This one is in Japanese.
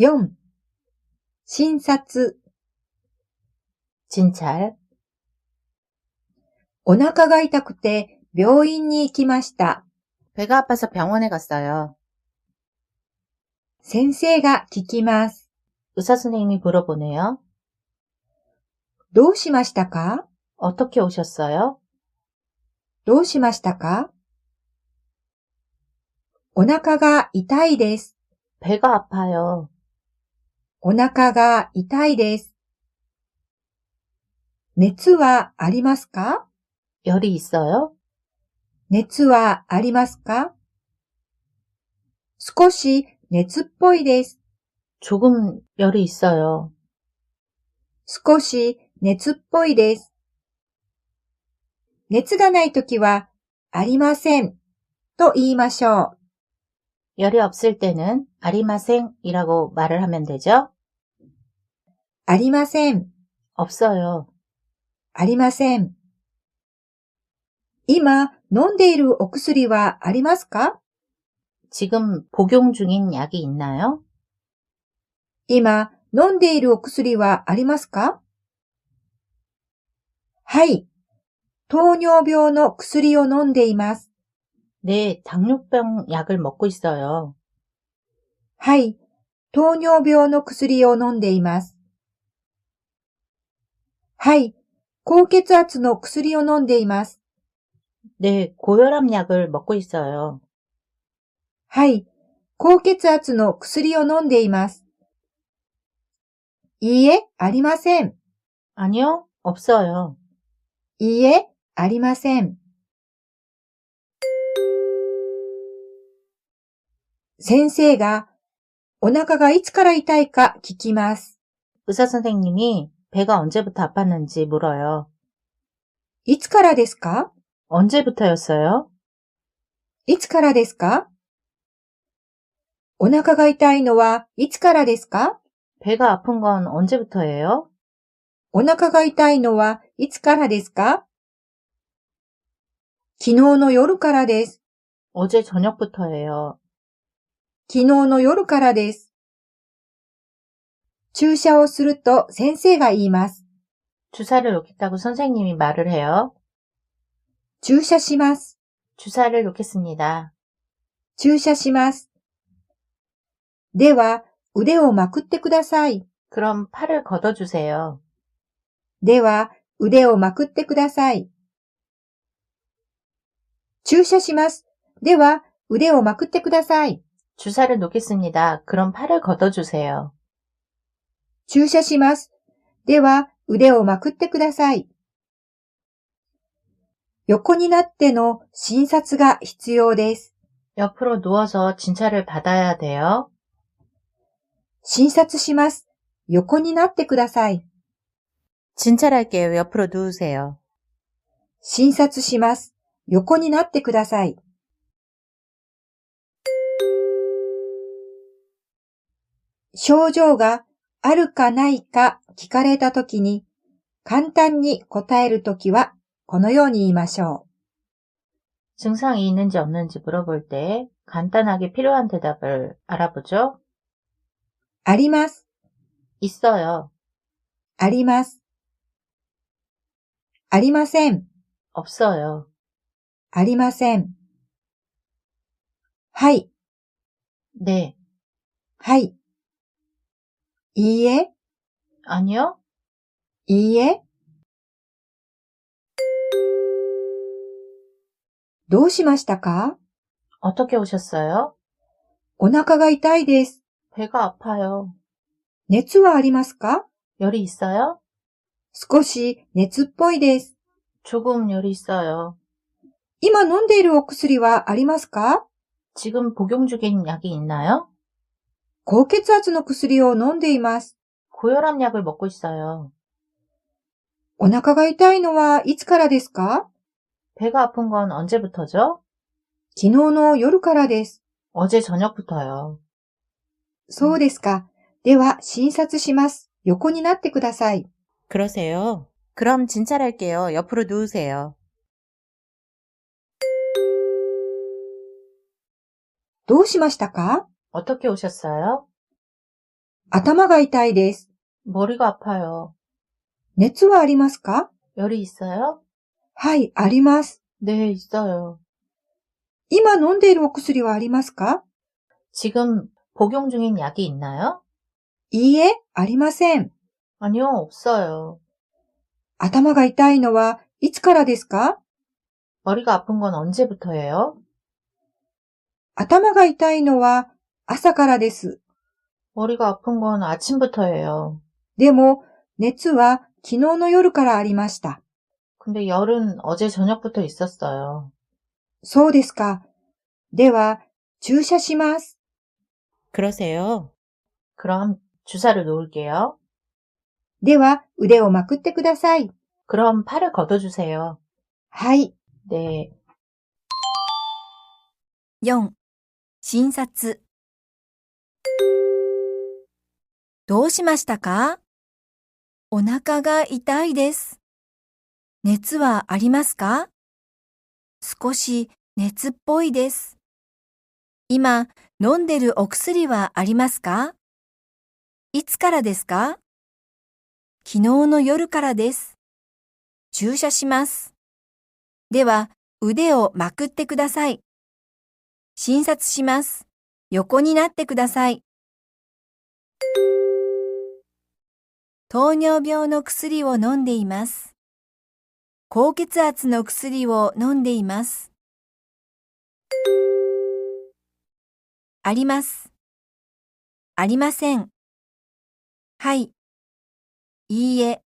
4. 診察 진찰, お腹が痛くて病院に行きました。 배가 아파서 병원에 갔어요. 先生が聞きます。 의사 선생님이 물어보네요. どうしましたか 어떻게 오셨어요? どうしましたかお腹が痛いです。 배가 아파요. お腹が痛いです。熱はありますか 열이 있어요? 熱はありますか少し熱っぽいです。 조금 열이 있어요. 少し熱っぽいです。熱がないときは、ありませんと言いましょう。 열이 없을 때는 아리마생이라고 말을 하면 되죠? ありません。 없어요. ありません。今飲んでいるお薬はありますか 지금 복용 중인 약이 있나요? 今飲んでいるお薬はありますかはい。糖尿病の薬を飲んでいます。 네, 당뇨병 약을 먹고 있어요. はい。糖尿病の薬を飲んでいます。はい。高血圧の薬を飲んでいます。 네, 고혈압 약을 먹고 있어요. はい。高血圧の薬を飲んでいます。いいえ、ありません。 아니요, 없어요. いいえ、ありません。 先生がお腹がいつから痛いか聞きます。 의사 선생님이 배가 언제부터 아팠는지 물어요. いつからですか 언제부터였어요? いつからですかお腹が痛いのはいつからですか 배가 아픈 건 언제부터예요? お腹が痛いのはいつからですか昨日の夜からです。 어제 저녁부터예요. 昨日の夜からです。注射をすると先生が言います。 주사를 놓겠다고 선생님이 말을 해요. 注射します。 주사를 놓겠습니다. 注射します。では、腕をまくってください。 그럼 팔을 걷어주세요. では、腕をまくってください。注射します。では、腕をまくってください。 주사를 놓겠습니다. 그럼 팔을 걷어주세요. 注射します。では、腕をまくってください。横になっての診察が必要です。 옆으로 누워서 진찰을 받아야 돼요. 診察します。横になってください。 진찰할게요. 옆으로 누우세요. 診察します。横になってください。 症状があるかないか聞かれたときに、簡単に答えるときは、このように言いましょ 증상이 있는지 없는지 물어볼 때 간단하게 필요한 대답을 알아보죠. う。あります。 있어요. あります。ありません。 없어요. ありません。はい。 네. はい。 いいえ、 아니요. いいえ。どうしましたか 어떻게 오셨어요? お腹が痛いです。 배가 아파요. 熱はありますか 열이 있어요? 少し熱っぽいです。 조금 열이 있어요. 今飲んでいるお薬はありますか 지금 복용 중인 약이 있나요? 高血圧の薬を飲んでいます。 고혈압 약을 먹고 있어요. お腹が痛いのはいつからですか 배가 아픈 건 언제부터죠? 昨日の夜からです。 어제 저녁부터요. そうですか。では診察します。横になってください。 그러세요. 그럼 진찰할게요. 옆으로 누우세요. どうしましたか 어떻게 오셨어요? 頭が痛いです。 머리가 아파요. 熱はありますか 열이 있어요? はい、あります。 네, 있어요. 今飲んでいるお薬はありますか 지금 복용 중인 약이 있나요? いいえ、ありません。 아니요, 없어요. 頭が痛いのはいつからですか 머리가 아픈 건 언제부터예요? 頭が痛いのは 朝からです。 머리가 아픈 건 아침부터예요. でも、熱は昨日の夜からありました。 근데 열은 어제 저녁부터 있었어요. そうですか。では、注射します。 그러세요? 그럼 주사를 놓을게요. では、腕をまくってください。 그럼 팔을 걷어주세요. はい。 네. 4. 診察 どうしましたか？お腹が痛いです。熱はありますか？少し熱っぽいです。今飲んでるお薬はありますか？いつからですか？昨日の夜からです。注射します。では腕をまくってください。診察します。横になってください。糖尿病の薬を飲んでいます。高血圧の薬を飲んでいます。あります。ありません。はい。いいえ。